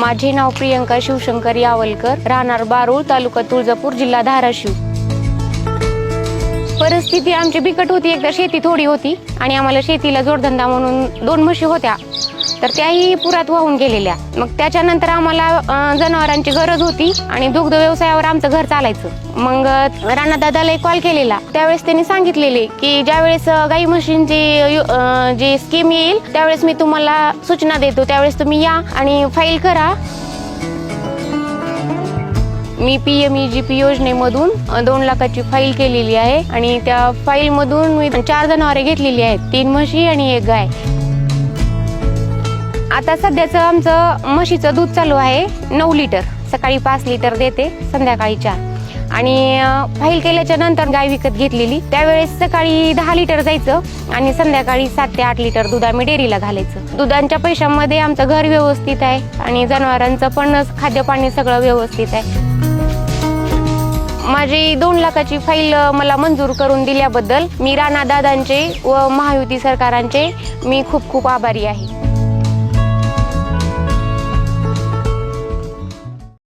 माझे नाव प्रियंका शिवशंकर यावलकर राहणार बारूळ तालुका तुळजापूर जिल्हा धाराशिव. परिस्थिती आमची बिकट होती. एकदा शेती थोडी होती आणि आम्हाला शेतीला जोडधंदा म्हणून दोन म्हशी होत्या. तर त्याही पुरात वाहून गेलेल्या. मग त्याच्यानंतर आम्हाला जनावरांची गरज होती आणि दुग्ध व्यवसायावर आमचं घर चालायचं. मग राणा राणादादाला एक कॉल केलेला. त्यावेळेस त्यांनी सांगितलेले की ज्यावेळेस गाई म्हशींची जी स्कीम येईल त्यावेळेस मी तुम्हाला सूचना देतो. त्यावेळेस तुम्ही या आणि फाईल करा. मी P M E G P योजनेमधून दोन लाखाची फाईल केलेली आहे आणि त्या फाईलमधून मी चार जनावरे घेतलेली आहेत. तीन म्हशी आणि एक गाय. आता सध्याचं आमचं म्हशीचं दूध चालू आहे नऊ लिटर. सकाळी पाच लिटर देते संध्याकाळी चार. आणि फाईल केल्याच्यानंतर गाय विकत घेतलेली. त्यावेळेस सकाळी दहा लिटर जायचं आणि संध्याकाळी सात ते आठ लिटर दूध आम्ही डेअरीला घालायचं. दुधांच्या पैशामध्ये आमचं घर व्यवस्थित आहे आणि जनावरांचं पण खाद्यपाणी सगळं व्यवस्थित आहे. माझी दोन लाखाची फाईल मला मंजूर करून दिल्याबद्दल मी राणा दादांचे व महायुती सरकारांचे मी खूप खूप आभारी आहे.